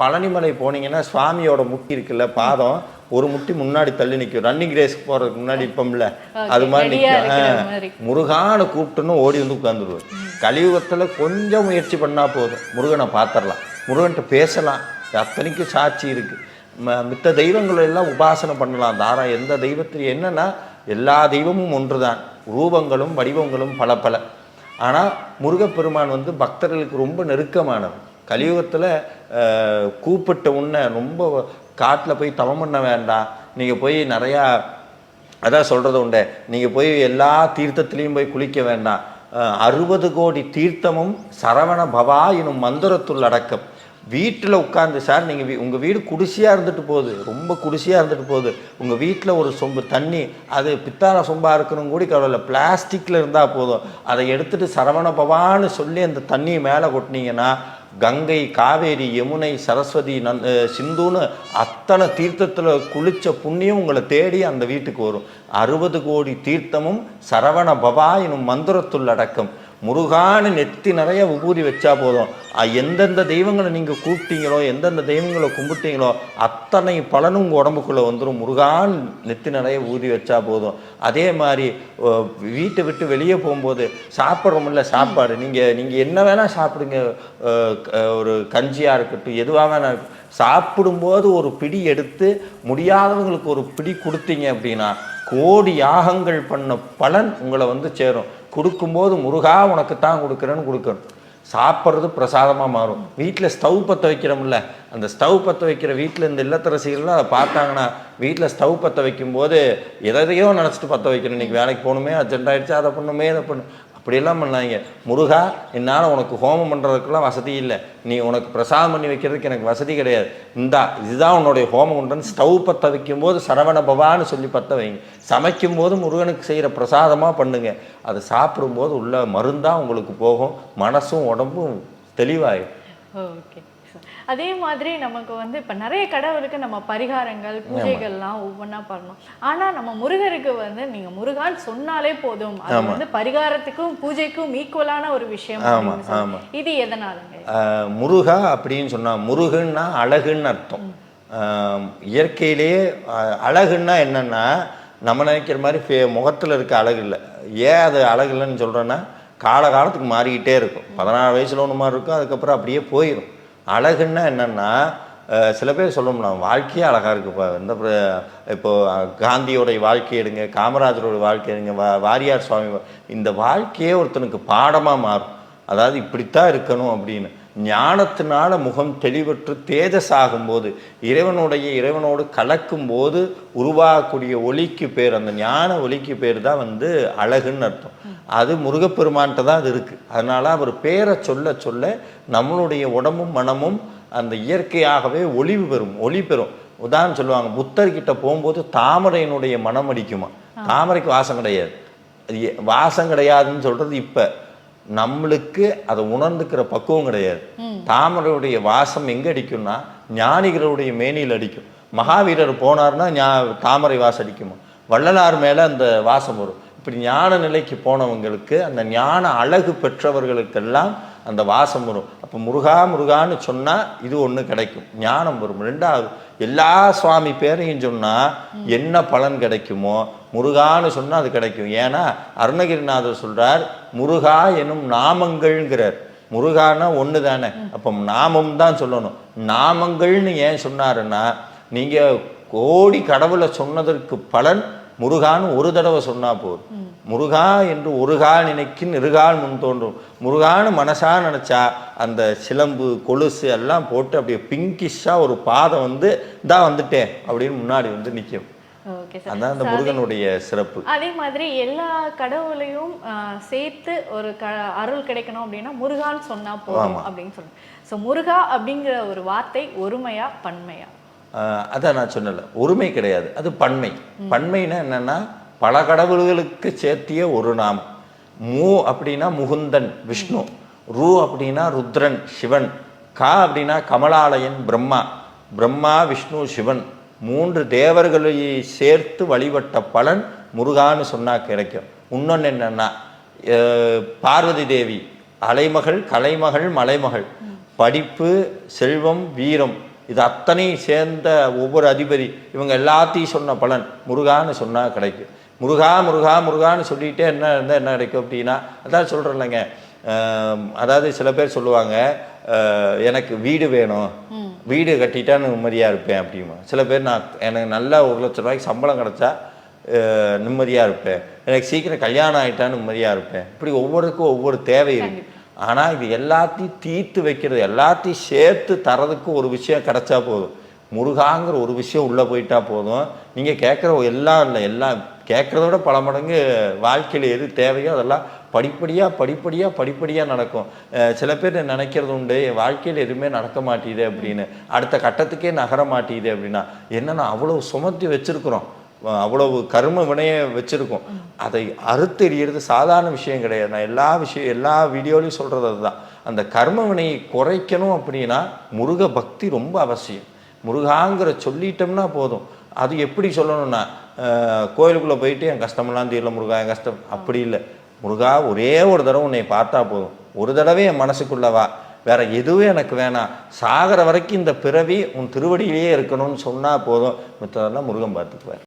பழனிமலை போனீங்கன்னா சுவாமியோட முட்டி இருக்குல்ல பாதம் ஒரு முட்டி முன்னாடி தள்ளி நிற்கும் ரன்னிங் ரேஸ்க்கு போகிறதுக்கு முன்னாடி இப்போம்ல அது மாதிரி நிற்கும். முருகானை கூப்பிட்டுன்னு ஓடி வந்து உட்காந்துருவார் கலியுகத்தில் கொஞ்சம் முயற்சி பண்ணால் போதும். முருகனை பார்த்துடலாம். முருகன்கிட்ட பேசலாம். அத்தனைக்கும் சாட்சி இருக்குது மித்த தெய்வங்களை எல்லாம் உபாசனை பண்ணலாம். தாரம் எந்த தெய்வத்தில் என்னன்னா எல்லா தெய்வமும் ஒன்று தான் ரூபங்களும் வடிவங்களும் பல பல. ஆனால் முருகப்பெருமான் வந்து பக்தர்களுக்கு ரொம்ப நெருக்கமானவர். கலியுகத்தில் கூப்பிட்ட உன்னை ரொம்ப காட்டில் போய் தவம் பண்ண வேண்டாம். நீங்கள் போய் நிறையா அதான் சொல்கிறது உண்டு. நீங்கள் போய் எல்லா தீர்த்தத்துலேயும் போய் குளிக்க வேண்டாம். அறுபது கோடி தீர்த்தமும் சரவண பவா எனும் மந்திரத்துள் அடக்கம். வீட்டில் உட்காந்து சார் நீங்கள் வீ உங்கள் வீடு குடிசையாக இருந்துட்டு போகுது. ரொம்ப குடிசையாக இருந்துட்டு போகுது. உங்கள் வீட்டில் ஒரு சொம்பு தண்ணி அது பித்தார சொம்பாக இருக்கணும் கூட கவலை பிளாஸ்டிக்கில் இருந்தால் போதும். அதை எடுத்துட்டு சரவண பவான்னு சொல்லி அந்த தண்ணியை மேலே கொட்டினீங்கன்னா கங்கை காவேரி யமுனை சரஸ்வதி நன் சிந்துன்னு அத்தனை தீர்த்தத்தில் குளித்த புண்ணியம் உங்களை தேடி அந்த வீட்டுக்கு வரும். அறுபது கோடி தீர்த்தமும் சரவண பவா எனும் மந்திரத்துள் அடக்கம். முருகான நெத்தி நிறைய விபூதி வச்சா போதும். எந்தெந்த தெய்வங்களை நீங்கள் கூப்பிட்டீங்களோ எந்தெந்த தெய்வங்களை கும்பிட்டீங்களோ அத்தனை பலனும் உங்கள் உடம்புக்குள்ளே வந்துடும் முருகான் நெத்தி நிறைய ஊதி வச்சா போதும். அதே மாதிரி வீட்டை விட்டு வெளியே போகும்போது சாப்பிட்றோம்ல சாப்பாடு. நீங்கள் நீங்கள் என்ன வேணால் சாப்பிடுங்க. ஒரு கஞ்சியாக இருக்கட்டும் எதுவாக வேணா இருக்கட்டும். சாப்பிடும்போது ஒரு பிடி எடுத்து முடியாதவங்களுக்கு ஒரு பிடி கொடுத்தீங்க அப்படின்னா கோடி யாகங்கள் பண்ண பலன் உங்களை வந்து சேரும். கொடுக்கும்போது முருகா உனக்கு தான் கொடுக்குறேன்னு கொடுக்கணும். சாப்பிட்றது பிரசாதமாக மாறும். வீட்டில் ஸ்டவ் பற்ற வைக்கிறோம்ல அந்த ஸ்டவ் பற்ற வைக்கிற வீட்டில் இந்த இல்லத்தரசிகள்லாம் அதை பார்த்தாங்கன்னா வீட்டில் ஸ்டவ் பற்ற வைக்கும்போது எதையோ நினச்சிட்டு பற்ற வைக்கணும். இன்றைக்கி வேலைக்கு போகணுமே அர்ஜென்ட் ஆகிடுச்சு அதை பண்ணுமே அதை பண்ணும் இப்படியெல்லாம் பண்ணாங்க முருகா என்னால் உனக்கு ஹோமம் பண்ணுறதுக்கெல்லாம் வசதி இல்லை. நீ உனக்கு பிரசாதம் பண்ணி வைக்கிறதுக்கு எனக்கு வசதி கிடையாது. இந்தா இதுதான் உன்னுடைய ஹோமம் குண்டன்னு ஸ்டவ் பற்ற வைக்கும்போது சரவண பவான்னு சொல்லி பற்ற வைங்க. சமைக்கும் போது முருகனுக்கு செய்கிற பிரசாதமாக பண்ணுங்க. அதை சாப்பிடும்போது உள்ள மருந்தாக உங்களுக்கு போகும். மனசும் உடம்பும் தெளிவாயிடும். ஓகே அதே மாதிரி நமக்கு வந்து இப்ப நிறைய கடவுளுக்கு நம்ம பரிகாரங்கள் பூஜைகள்லாம் ஒவ்வொன்றா பண்ணணும். ஆனா நம்ம முருகருக்கு வந்து நீங்க முருகான்னு சொன்னாலே போதும். அது வந்து பரிகாரத்துக்கும் பூஜைக்கும் ஈக்குவலான ஒரு விஷயம். இது எதனாலங்க? முருகா அப்படின்னு சொன்னால் முருகன்னா அழகுன்னு அர்த்தம். இயற்கையிலேயே அழகுன்னா என்னன்னா நம்ம நினைக்கிற மாதிரி ஃபே முகத்தில் இருக்க அழகு இல்லை. ஏன் அது அழகு இல்லைன்னு சொல்கிறேன்னா காலகாலத்துக்கு மாறிக்கிட்டே இருக்கும். பதினாறு வயசில் ஒன்று மாதிரி இருக்கும் அதுக்கப்புறம் அப்படியே போயிடும் அழகுன்னா என்னன்னா சில பேர் சொல்லணும்னா வாழ்க்கையே அழகாக இருக்குப்பா இந்த பிர- இப்போ காந்தியோடைய வாழ்க்கை எடுங்க காமராஜரோட வாழ்க்கை எடுங்க வா வாரியார் சுவாமி இந்த வாழ்க்கையே ஒருத்தனுக்கு பாடமாக மாறும். அதாவது இப்படித்தான் இருக்கணும் அப்படின்னு. ஞானத்தினால முகம் தெளிவற்று தேஜஸ் ஆகும்போது இறைவனுடைய இறைவனோடு கலக்கும் போது உருவாகக்கூடிய ஒளிக்கு பேர் அந்த ஞான ஒளிக்கு பேர் தான் வந்து அழகுன்னு அர்த்தம். அது முருகப்பெருமான்கிட்ட தான் அது இருக்குது அதனால அவர் பேரை சொல்ல சொல்ல நம்மளுடைய உடம்பும் மனமும் அந்த இயற்கையாகவே ஒளிவு பெறும் ஒளி பெறும். உதாரணம் சொல்லுவாங்க புத்தர்கிட்ட போகும்போது தாமரையினுடைய மனம் அடிக்குமா? தாமரைக்கு வாசம் கிடையாது. வாசம் கிடையாதுன்னு சொல்றது இப்ப. நம்மளுக்கு அதை உணர்ந்துக்கிற பக்குவம் கிடையாது. தாமரையுடைய வாசம் எங்க அடிக்கும்னா ஞானிகளுடைய மேனியில் அடிக்கும். மகாவீரர் போனார்னா ஞா தாமரை வாசம் அடிக்குமா? வள்ளலார் மேல அந்த வாசம் வரும். இப்படி ஞான நிலைக்கு போனவங்களுக்கு அந்த ஞான அழகு பெற்றவர்களுக்கெல்லாம் அந்த வாசம் வரும். அப்போ முருகா முருகான்னு சொன்னால் இது ஒன்று கிடைக்கும். ஞானம் வரும். ரெண்டாவது எல்லா சுவாமி பேரையும் சொன்னால் என்ன பலன் கிடைக்குமோ முருகான்னு சொன்னால் அது கிடைக்கும். ஏன்னா அருணகிரிநாதர் சொல்கிறார் முருகா எனும் நாமங்கள்ங்கிறார். முருகானா ஒன்று தானே அப்போ நாமம் தான் சொல்லணும். நாமங்கள்னு ஏன் சொன்னாருன்னா நீங்கள் கோடி கடவுளை சொன்னதற்கு பலன் முருகான்னு ஒரு தடவை சொன்னா போதும். முருகா என்று ஒருகா நினைக்கின் இருகால் முன் தோன்றும். முருகான்னு மனசா நினைச்சா அந்த சிலம்பு கொலுசு எல்லாம் போட்டு அப்படியே பிங்கிஷா ஒரு பாதம் வந்து தான் வந்துட்டேன் அப்படின்னு முன்னாடி வந்து நிற்கும் அதான் அந்த முருகனுடைய சிறப்பு. அதே மாதிரி எல்லா கடவுளையும் சேர்த்து ஒரு க அருள் கிடைக்கணும் அப்படின்னா முருகான்னு சொன்னா போதும் அப்படின்னு சொல்லுங்க ஸோ முருகா அப்படிங்கிற ஒரு வார்த்தை ஒருமையா பன்மையா? அதான் நான் சொன்னல ஒருமை கிடையாது அது பன்மை. பன்மைனா என்னன்னா பல கடவுள்களுக்கு சேர்த்திய ஒரு நாமம் மூ அப்படின்னா முகுந்தன் விஷ்ணு. ரூ அப்படின்னா ருத்ரன் சிவன். கா அப்படின்னா கமலாலயன் பிரம்மா. பிரம்மா விஷ்ணு சிவன். மூன்று தேவர்களை சேர்த்து வழிபட்ட பலன் முருகான்னு சொன்னா கிடைக்கும். இன்னொன்று என்னன்னா பார்வதி தேவி அலைமகள் கலைமகள் மலைமகள். படிப்பு செல்வம் வீரம். இது அத்தனையும் சேர்ந்த ஒவ்வொரு அதிபதி இவங்க எல்லாத்தையும் சொன்ன பலன் முருகான்னு சொன்னால் கிடைக்கும். முருகா முருகா முருகான்னு சொல்லிகிட்டே என்ன இருந்தால் என்ன கிடைக்கும் அப்படின்னா அதான் சொல்கிறேன்லங்க அதாவது சில பேர் சொல்லுவாங்க எனக்கு வீடு வேணும். வீடு கட்டிட்டா நிம்மதியாக இருப்பேன் அப்படிமா. சில பேர் நான் எனக்கு நல்லா ஒரு லட்ச ரூபாய்க்கு சம்பளம் கிடச்சா நிம்மதியாக இருப்பேன். எனக்கு சீக்கிரம் கல்யாணம் ஆகிட்டா நிம்மதியாக இருப்பேன். இப்படி ஒவ்வொருக்கும் ஒவ்வொரு தேவை இருக்கு. ஆனால் இது எல்லாத்தையும் தீர்த்து வைக்கிறது எல்லாத்தையும் சேர்த்து தரதுக்கு ஒரு விஷயம் கிடைச்சா போதும். முருகாங்கிற ஒரு விஷயம் உள்ளே போயிட்டா போதும். நீங்கள் கேட்குற எல்லாம் இல்லை எல்லாம் கேட்குறத விட பல மடங்கு வாழ்க்கையில் எது தேவையோ அதெல்லாம் படிப்படியாக படிப்படியாக படிப்படியாக நடக்கும். சில பேர் நினைக்கிறது உண்டு என் வாழ்க்கையில் எதுவுமே நடக்க மாட்டேங்குது அப்படின்னு. அடுத்த கட்டத்துக்கே நகர மாட்டேங்குது அப்படின்னா என்னென்னா அவ்வளோ சுமத்தி வச்சுருக்குறோம். அவ்வளவு கர்ம வினையை வச்சிருக்கோம். அதை அறுத்தெறியறது சாதாரண விஷயம் கிடையாது. நான் எல்லா விஷயம் எல்லா வீடியோலையும் சொல்கிறது அதுதான். அந்த கர்ம வினையை குறைக்கணும் அப்படின்னா முருக பக்தி ரொம்ப அவசியம். முருகாங்கிற சொல்லிட்டோம்னா போதும். அது எப்படி சொல்லணும்னா கோயிலுக்குள்ளே போயிட்டு என் கஷ்டமெல்லாம் தீரல முருகா என் கஷ்டம். அப்படி இல்லை. முருகா ஒரே ஒரு தடவை உன்னை பார்த்தா போதும். ஒரு தடவை என் மனசுக்குள்ள வா. வேற எதுவும் எனக்கு வேணாம். சாகிற வரைக்கும் இந்த பிறவி உன் திருவடியிலேயே இருக்கணும்னு சொன்னா போதும். மித்ததெல்லாம் முருகன் பார்த்துக்குவார்.